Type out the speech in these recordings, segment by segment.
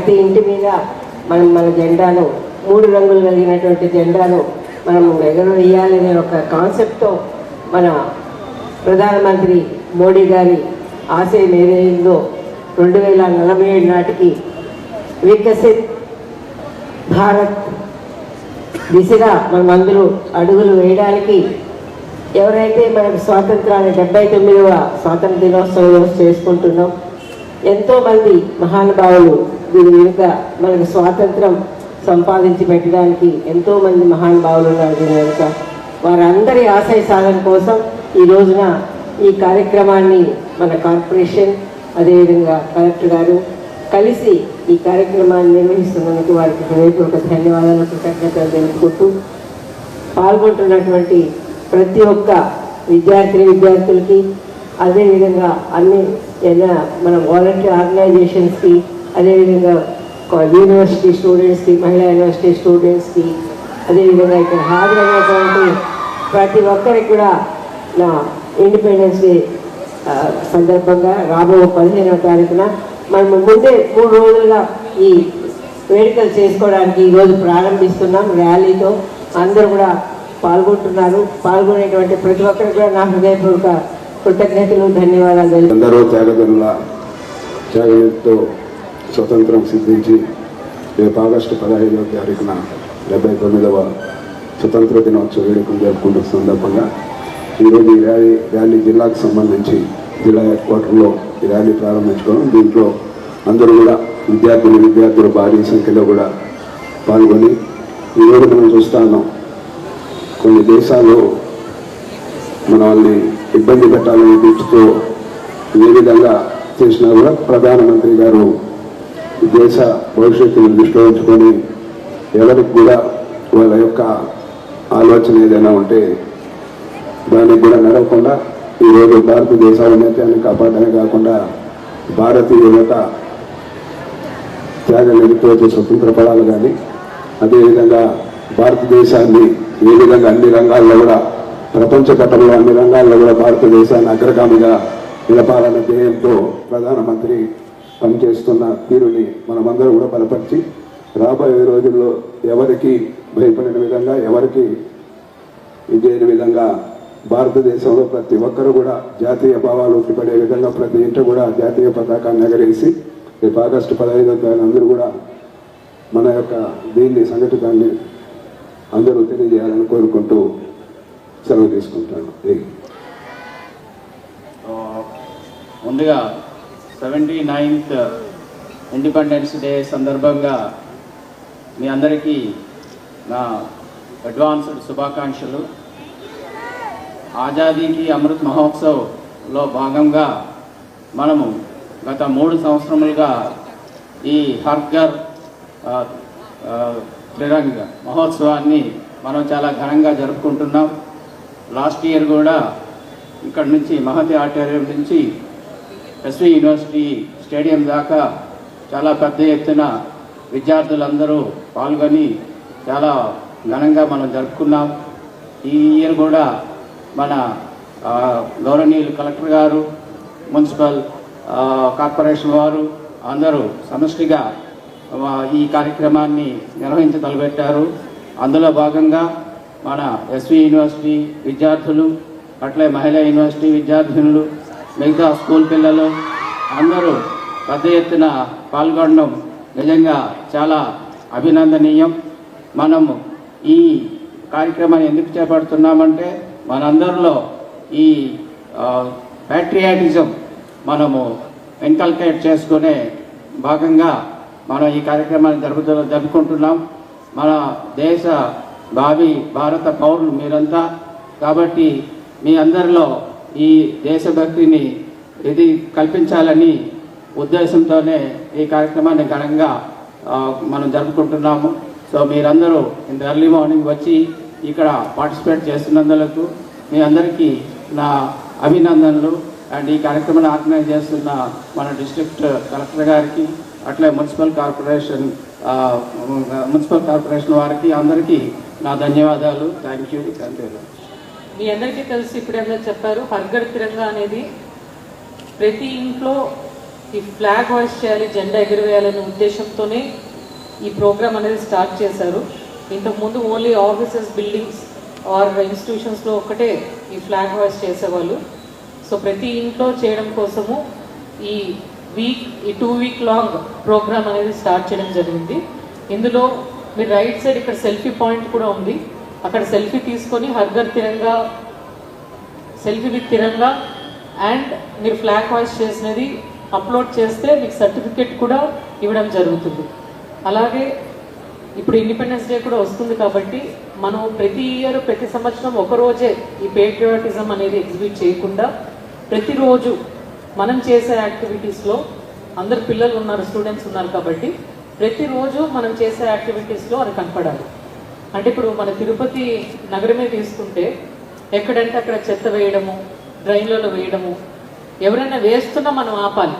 ప్రతి ఇంటి మీద మనం మన జెండాను మూడు రంగులు కలిగినటువంటి జెండాను మనం ఎగరవేయాలనే ఒక కాన్సెప్ట్తో మన ప్రధానమంత్రి మోడీ గారి ఆశయం ఏదైందో రెండు వేల నలభై ఏడు నాటికి వికసిత్ భారత్ దిశగా మనం అందరూ అడుగులు వేయడానికి ఎవరైతే మనకు స్వాతంత్రాన్ని డెబ్బై తొమ్మిదవ స్వాతంత్ర దినోత్సవం చేసుకుంటున్నాం ఎంతోమంది మహానుభావులు దీని వెనుక మనకు స్వాతంత్రం సంపాదించి పెట్టడానికి ఎంతోమంది మహానుభావులు ఉన్నారు దీని వెనుక. వారందరి ఆశయ సాధన కోసం ఈ రోజున ఈ కార్యక్రమాన్ని మన కార్పొరేషన్ అదేవిధంగా కలెక్టర్ గారు కలిసి ఈ కార్యక్రమాన్ని నిర్వహిస్తున్నందుకు వారికి హృదయపూర్వక ధన్యవాదాలు కృతజ్ఞతలు తెలుపుకుంటూ పాల్గొంటున్నటువంటి ప్రతి ఒక్క విద్యార్థిని విద్యార్థులకి అదేవిధంగా అన్ని ఏదైనా మన వాలంటీర్ ఆర్గనైజేషన్స్కి అదేవిధంగా యూనివర్సిటీ స్టూడెంట్స్కి మహిళా యూనివర్సిటీ స్టూడెంట్స్కి అదేవిధంగా ఇక్కడ హాజరైనటువంటి ప్రతి ఒక్కరికి కూడా నా ఇండిపెండెన్స్ డే సందర్భంగా రాబో పదిహేనవ తారీఖున మనం ముందే మూడు రోజులుగా ఈ వేడుకలు చేసుకోవడానికి ఈరోజు ప్రారంభిస్తున్నాం ర్యాలీతో. అందరూ కూడా పాల్గొంటున్నారు. పాల్గొనేటువంటి ప్రతి ఒక్కరికి కూడా నా హృదయపూర్వక కృతజ్ఞతలు ధన్యవాదాలు. అందరూ ఎందరో త్యాగంతో స్వతంత్రం సిద్ధించి రేపు ఆగస్టు పదహైదవ తారీఖున డెబ్బై తొమ్మిదవ స్వతంత్ర దినోత్సవ వేడుకలు జరుపుకుంటున్న సందర్భంగా ఈరోజు ఈ ర్యాలీ ర్యాలీ జిల్లాకు సంబంధించి జిల్లా హెడ్ క్వార్టర్లో ఈ ర్యాలీ ప్రారంభించుకోవడం దీంట్లో అందరూ కూడా విద్యార్థులు విద్యార్థులు భారీ సంఖ్యలో కూడా పాల్గొని ఈరోజు మనం చూస్తా కొన్ని దేశాలు మనల్ని ఇబ్బంది పెట్టాలని దృష్టితో ఏ విధంగా చేసినా కూడా ప్రధానమంత్రి గారు దేశ భవిష్యత్తును దృష్టిలో ఉంచుకొని ఎవరికి కూడా వాళ్ళ యొక్క ఆలోచన ఏదైనా ఉంటే దానికి కూడా నడవకుండా ఈరోజు భారతదేశ ఔన్నత్యాన్ని కాపాడమే కాకుండా భారతీయ యొక్క త్యాగ నిమిత్తం స్వతంత్ర పడాలి కానీ అదేవిధంగా భారతదేశాన్ని ఏ విధంగా అన్ని రంగాల్లో కూడా ప్రపంచ పటంలో అన్ని రంగాల్లో కూడా భారతదేశాన్ని అగ్రగామిగా నిలపాలన్న ధ్యేయంతో ప్రధానమంత్రి పనిచేస్తున్న తీరుని మనమందరం కూడా బలపరిచి రాబోయే రోజుల్లో ఎవరికి భయపడిన విధంగా ఎవరికి ఇదేని విధంగా భారతదేశంలో ప్రతి ఒక్కరు కూడా జాతీయ భావాలు పడే విధంగా ప్రతి ఇంట కూడా జాతీయ పతాకాన్ని ఎగరేసి రేపు ఆగస్టు పదహైదో తారీఖు అందరూ కూడా మన యొక్క దీన్ని సంఘటితాన్ని అందరూ తెలియజేయాలని కోరుకుంటూ సెలవు తీసుకుంటాను. ముందుగా సెవెంటీ నైన్త్ ఇండిపెండెన్స్ డే సందర్భంగా మీ అందరికీ నా అడ్వాన్స్డ్ శుభాకాంక్షలు. ఆజాదీకి అమృత్ మహోత్సవ్లో భాగంగా మనము గత మూడు సంవత్సరములుగా ఈ హర్గర్ ఆ, త్రిరంగ మహోత్సవాన్ని మనం చాలా ఘనంగా జరుపుకుంటున్నాం. లాస్ట్ ఇయర్ కూడా ఇక్కడ నుంచి మహతి ఆడిటోరియం నుంచి ఎస్వి యూనివర్సిటీ స్టేడియం దాకా చాలా పెద్ద ఎత్తున విద్యార్థులందరూ పాల్గొని చాలా ఘనంగా మనం జరుపుకున్నాం. ఈ ఇయర్ కూడా మన గౌరవనీయులు కలెక్టర్ గారు మున్సిపల్ కార్పొరేషన్ వారు అందరూ సమష్టిగా ఈ కార్యక్రమాన్ని నిర్వహించతలపెట్టారు అందులో భాగంగా మన ఎస్వి యూనివర్సిటీ విద్యార్థులు అట్లే మహిళా యూనివర్సిటీ విద్యార్థినులు మిగతా స్కూల్ పిల్లలు అందరూ పెద్ద ఎత్తున పాల్గొనడం నిజంగా చాలా అభినందనీయం. మనము ఈ కార్యక్రమాన్ని ఎందుకు చేపడుతున్నామంటే మనందరిలో ఈ ప్యాట్రియాటిజం మనము ఎన్కల్కేట్ చేసుకునే భాగంగా మనం ఈ కార్యక్రమాన్ని జరుపుతూ జరుపుకుంటున్నాం. మన దేశ భావి భారత పౌరులు మీరంతా. కాబట్టి మీ అందరిలో ఈ దేశభక్తిని ఇది కల్పించాలని ఉద్దేశంతోనే ఈ కార్యక్రమాన్ని ఘనంగా మనం జరుపుకుంటున్నాము. సో మీరందరూ ఇంత ఎర్లీ మార్నింగ్ వచ్చి ఇక్కడ పార్టిసిపేట్ చేస్తున్నందులకు మీ అందరికీ నా అభినందనలు. అండ్ ఈ కార్యక్రమాన్ని ఆర్గనైజ్ చేస్తున్న మన డిస్ట్రిక్ట్ కలెక్టర్ గారికి అట్లే మున్సిపల్ కార్పొరేషన్ మున్సిపల్ కార్పొరేషన్ వారికి అందరికీ నా ధన్యవాదాలు. Thank you. Thank you. మీ అందరికీ తెలుసు ఇప్పుడేమో చెప్పారు హర్గడ్ తిరంగా అనేది ప్రతి ఇంట్లో ఈ ఫ్లాగ్ వాష్ చేయాలి జెండా ఎగురవేయాలనే ఉద్దేశంతోనే ఈ ప్రోగ్రామ్ అనేది స్టార్ట్ చేశారు. ఇంతకుముందు ఓన్లీ ఆఫీసెస్ బిల్డింగ్స్ ఆర్ ఇన్స్టిట్యూషన్స్లో ఒకటే ఈ ఫ్లాగ్ వాష్ చేసేవాళ్ళు. సో ప్రతి ఇంట్లో చేయడం కోసము ఈ వీక్ ఈ టూ వీక్ లాంగ్ ప్రోగ్రామ్ అనేది స్టార్ట్ చేయడం జరిగింది. ఇందులో మీరు రైట్ సైడ్ ఇక్కడ సెల్ఫీ పాయింట్ కూడా ఉంది. అక్కడ సెల్ఫీ తీసుకొని హర్గర్ Tiranga selfie with Tiranga and మీరు ఫ్లాగ్ వాయిస్ చేసినది అప్లోడ్ చేస్తే మీకు సర్టిఫికెట్ కూడా ఇవ్వడం జరుగుతుంది. అలాగే ఇప్పుడు ఇండిపెండెన్స్ డే కూడా వస్తుంది కాబట్టి మనం ప్రతి ఇయర్ ప్రతి సంవత్సరం ఒక రోజే ఈ పేట్రియాటిజం అనేది ఎగ్జిబిట్ చేయకుండా ప్రతిరోజు మనం చేసే యాక్టివిటీస్లో అందరు పిల్లలు ఉన్నారు స్టూడెంట్స్ ఉన్నారు కాబట్టి ప్రతిరోజు మనం చేసే యాక్టివిటీస్లో అది కనపడాలి. అంటే ఇప్పుడు మన తిరుపతి నగరమే తీసుకుంటే ఎక్కడంటే అక్కడ చెత్త వేయడము డ్రైన్లలో వేయడము ఎవరైనా వేస్తున్నా మనం ఆపాలి.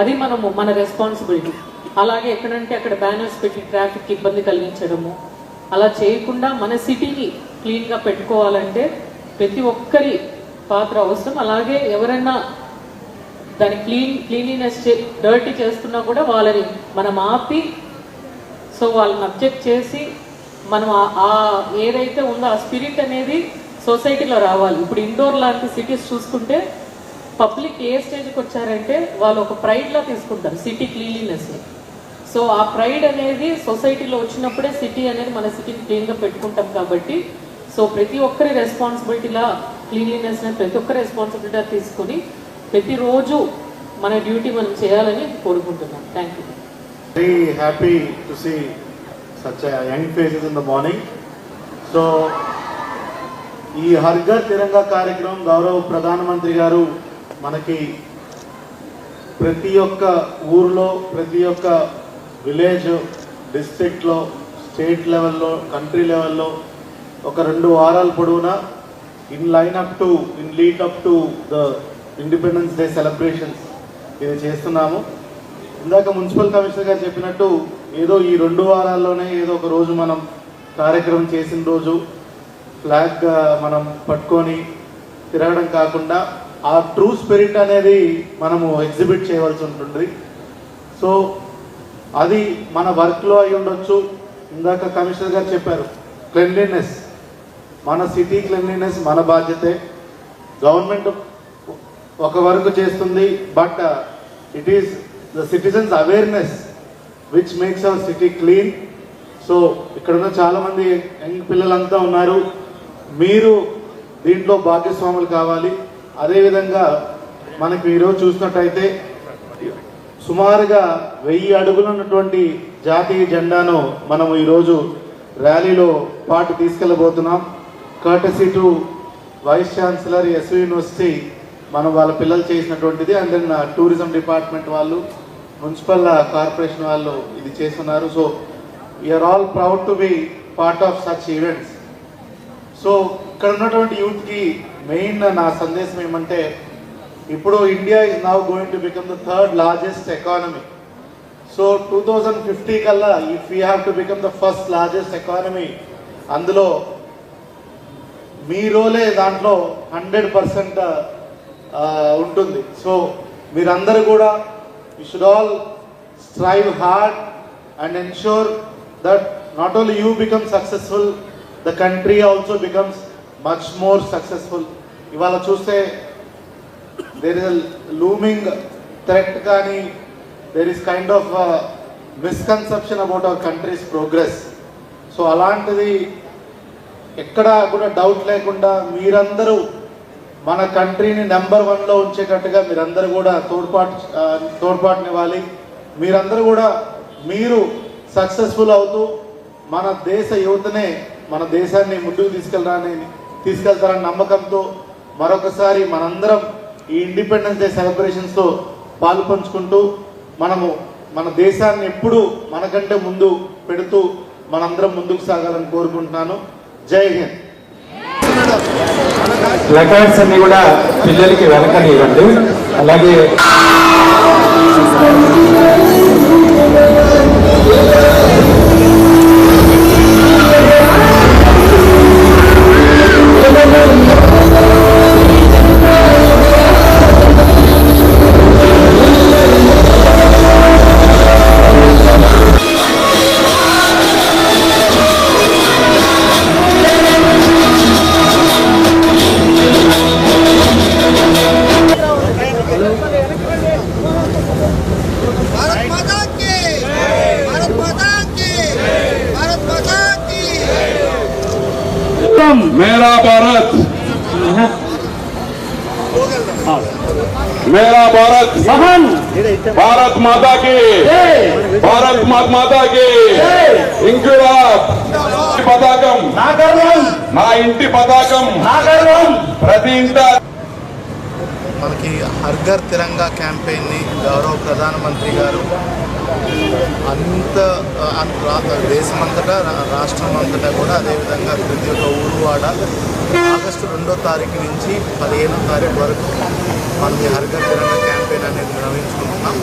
అది మనము మన రెస్పాన్సిబిలిటీ అలాగే ఎక్కడంటే అక్కడ బ్యానర్స్ పెట్టి ట్రాఫిక్ ఇబ్బంది కలిగించడము. అలా చేయకుండా మన సిటీని క్లీన్గా పెట్టుకోవాలంటే ప్రతి ఒక్కరి పాత్ర అవసరం. అలాగే ఎవరైనా దాని క్లీన్ క్లీనినెస్ డర్టీ చేస్తున్నా కూడా వాళ్ళని మనం ఆపి సో వాళ్ళని అబ్జెక్ట్ చేసి మనం ఆ- ఏదైతే ఉందో ఆ స్పిరిట్ అనేది సొసైటీలో రావాలి. ఇప్పుడు ఇండోర్ లాంటి సిటీస్ చూసుకుంటే పబ్లిక్ ఏ స్టేజ్కి వచ్చారంటే వాళ్ళు ఒక ప్రైడ్లా తీసుకుంటారు సిటీ క్లీన్లీనెస్ సో ఆ ప్రైడ్ అనేది సొసైటీలో వచ్చినప్పుడే సిటీ అనేది మన సిటీని క్లీన్గా పెట్టుకుంటాం కాబట్టి సో ప్రతి ఒక్కరి రెస్పాన్సిబిలిటీలా క్లీన్లీనెస్ ప్రతి ఒక్కరి రెస్పాన్సిబిలిటీ తీసుకుని ప్రతిరోజు మన డ్యూటీ మనం చేయాలని కోరుకుంటున్నాం. Thank you very happy to see such a young faces in the morning. So ఈ హర్ఘర్ తిరంగా కార్యక్రమం గౌరవ ప్రధానమంత్రి గారు మనకి ప్రతి ఒక్క ఊర్లో ప్రతి ఒక్క విలేజ్ డిస్ట్రిక్ట్లో స్టేట్ లెవెల్లో కంట్రీ లెవెల్లో ఒక రెండు వారాల పొడవునా in line up to in lead up to the Independence Day celebrations ఇది చేస్తున్నాము ఇందాక మున్సిపల్ కమిషనర్ గారు చెప్పినట్టు ఏదో ఈ రెండు వారాల్లోనే ఏదో ఒక రోజు మనం కార్యక్రమం చేసిన రోజు ఫ్లాగ్ మనం పట్టుకొని తిరగడం కాకుండా ఆ ట్రూ స్పిరిట్ అనేది మనము ఎగ్జిబిట్ చేయవలసి ఉంటుంది. సో అది మన వర్క్లో అయి ఉండొచ్చు. ఇందాక కమిషనర్ గారు చెప్పారు క్లెన్లీనెస్ మన సిటీ క్లెన్లీనెస్ మన బాధ్యతే. గవర్నమెంట్ ఒక వరకు చేస్తుంది but it is the citizens awareness which makes our city clean so ఇక్కడ ఉన్న యంగ్ పిల్లలంతా ఉన్నారు. మీరు దీంట్లో భాగస్వాములు కావాలి. అదేవిధంగా మనకు ఈరోజు చూసినట్టయితే సుమారుగా వెయ్యి అడుగులు ఉన్నటువంటి జాతీయ జెండాను మనము ఈరోజు ర్యాలీలో పాటు తీసుకెళ్ళబోతున్నాం. Courtesy to vice chancellor S V university మనం వాళ్ళ పిల్లలు చేసినటువంటిది. అండ్ దెన్ టూరిజం డిపార్ట్మెంట్ వాళ్ళు మున్సిపల్ కార్పొరేషన్ వాళ్ళు ఇది చేస్తున్నారు. So we are all proud to be part of such events so ఇక్కడ ఉన్నటువంటి యూత్కి మెయిన్ నా సందేశం ఏమంటే ఇప్పుడు India is now going to become the third largest economy so two thousand fifty కల్లా if you have to become the first largest economy అందులో మీ రోలే దాంట్లో హండ్రెడ్ పర్సెంట్ ఉంటుంది. సో మీరందరూ కూడా you should all strive hard and ensure that not only you become successful the country also becomes much more successful ఇవాళ చూస్తే there is looming threat కానీ there is kind of misconception about our country's progress so అలాంటిది ఎక్కడా కూడా doubt లేకుండా మీరందరూ మన కంట్రీని number వన్లో ఉంచేటట్టుగా మీరందరూ కూడా తోడ్పాటు తోడ్పాటునివ్వాలి. మీరందరూ కూడా మీరు సక్సెస్ఫుల్ అవుతూ మన దేశ యువతనే మన దేశాన్ని ముందుకు తీసుకెళ్ళడానికి తీసుకెళ్తారని నమ్మకంతో మరొకసారి మనందరం ఈ ఇండిపెండెన్స్ డే సెలబ్రేషన్స్తో పాలు పంచుకుంటూ మనము మన దేశాన్ని ఎప్పుడూ మనకంటే ముందు పెడుతూ మనందరం ముందుకు సాగాలని కోరుకుంటున్నాను. జై హింద్. ప్లకార్డ్స్ అన్ని కూడా పిల్లలకి వెనకనివ్వండి అలాగే मेरा भारत महान भारत माता की भारत माता माता की ఇంక్విలాబ్ పతాకం నా ఇంటి పతాకం ప్రతి ఇంట మనకి హర్ఘర్ తిరంగా క్యాంపెయిన్ని గౌరవ ప్రధానమంత్రి గారు అంత రా- దేశమంతటా రాష్ట్రం అంతటా కూడా అదేవిధంగా ప్రతి ఒక్క ఊరు వాడ ఆగస్టు రెండో తారీఖు నుంచి పదిహేనో తారీఖు వరకు మనకి హర్ఘర్ తిరంగా క్యాంపెయిన్ అనేది నిర్వహించుకుంటున్నాం.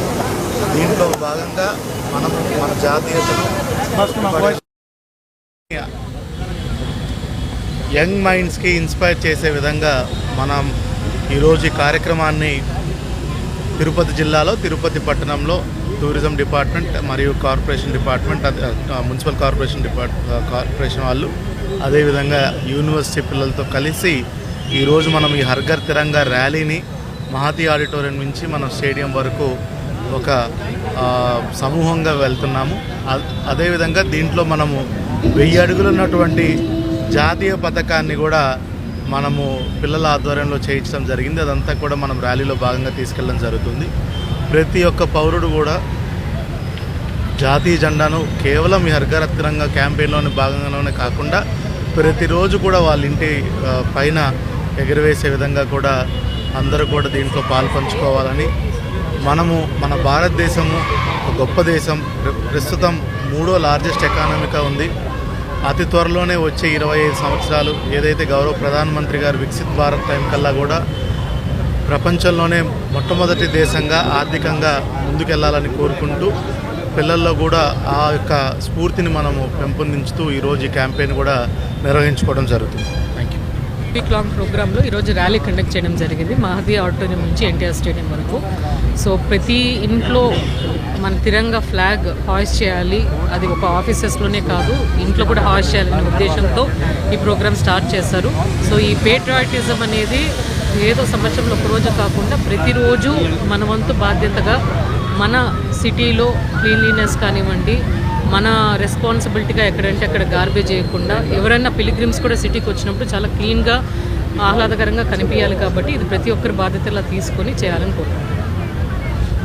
దీంట్లో భాగంగా మనం మన జాతీయతను యంగ్ మైండ్స్కి ఇన్స్పైర్ చేసే విధంగా మనం ఈరోజు ఈ కార్యక్రమాన్ని తిరుపతి జిల్లాలో తిరుపతి పట్టణంలో టూరిజం డిపార్ట్మెంట్ మరియు corporation department municipal corporation depart corporation వాళ్ళు అదేవిధంగా యూనివర్సిటీ పిల్లలతో కలిసి ఈరోజు మనం ఈ హర్ఘర్ తిరంగా ర్యాలీని మహతి ఆడిటోరియం నుంచి మన స్టేడియం వరకు ఒక సమూహంగా వెళ్తున్నాము. అదేవిధంగా దీంట్లో మనము వెయ్యి అడుగులు ఉన్నటువంటి జాతీయ పథకాన్ని కూడా మనము పిల్లల ఆధ్వర్యంలో చేయించడం జరిగింది. అదంతా కూడా మనం ర్యాలీలో భాగంగా తీసుకెళ్ళడం జరుగుతుంది. ప్రతి ఒక్క పౌరుడు కూడా జాతీయ జెండాను కేవలం ఈ హర్ఘర్ క్యాంపెయిన్లోని భాగంగానే కాకుండా ప్రతిరోజు కూడా వాళ్ళ ఇంటి పైన ఎగరవేసే విధంగా కూడా అందరూ కూడా దీంట్లో పాల్పంచుకోవాలని మనము మన భారతదేశము ఒక గొప్ప దేశం. ప్ర- ప్రస్తుతం మూడో లార్జెస్ట్ ఎకానమీగా ఉంది. అతి త్వరలోనే వచ్చే ఇరవై ఐదు సంవత్సరాలు ఏదైతే గౌరవ ప్రధానమంత్రి గారు వికసిత్ భారత్ టైం కల్లా కూడా ప్రపంచంలోనే మొట్టమొదటి దేశంగా ఆర్థికంగా ముందుకెళ్ళాలని కోరుకుంటూ పిల్లల్లో కూడా ఆ యొక్క స్ఫూర్తిని మనము పెంపొందించుతూ ఈరోజు ఈ క్యాంపెయిన్ కూడా నిర్వహించుకోవడం జరుగుతుంది. థ్యాంక్ యూ వీక్ లాంగ్ ప్రోగ్రాంలో ఈరోజు ర్యాలీ కండక్ట్ చేయడం జరిగింది. మహదీ ఆడిటోరియం నుంచి ఎన్టీఆర్ స్టేడియం వరకు. సో ప్రతి ఇంట్లో మన తిరంగా ఫ్లాగ్ హాయిస్ట్ చేయాలి. అది ఒక ఆఫీసెస్లోనే కాదు ఇంట్లో కూడా హాయిస్ట్ చేయాలనే ఉద్దేశంతో ఈ ప్రోగ్రామ్ స్టార్ట్ చేశారు. సో ఈ పేట్రియాటిజం అనేది ఏదో సంవత్సరంలో ఒకరోజు కాకుండా ప్రతిరోజు మన వంతు బాధ్యతగా మన సిటీలో క్లీన్లీనెస్ కానివ్వండి మన రెస్పాన్సిబిలిటీగా ఎక్కడంటే అక్కడ గార్బేజ్ చేయకుండా ఎవరైనా పిలిగ్రిమ్స్ కూడా సిటీకి వచ్చినప్పుడు చాలా క్లీన్గా ఆహ్లాదకరంగా కనిపించాలి కాబట్టి ఇది ప్రతి ఒక్కరి బాధ్యతలా తీసుకొని చేయాలని కోరుకుంటున్నాను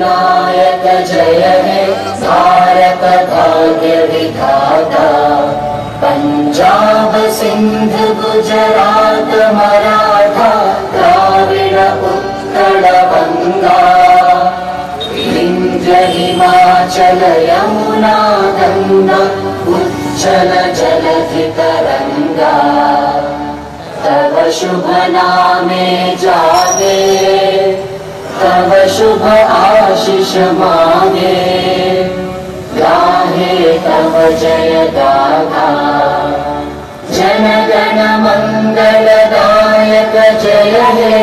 अधिनायक जय हे भारत भाग्य विधाता पञ्जाब सिन्ध गुजरात मराठा द्राविड उत्कल गङ्गा विन्ध्य हिमाचल यमुना गङ्गा चल जलधि तरङ्गा तव शुभ नामे जागे तव शुभ आशिष मागे गाहे तव जय गाथा जनगण मङ्गलदायक जय हे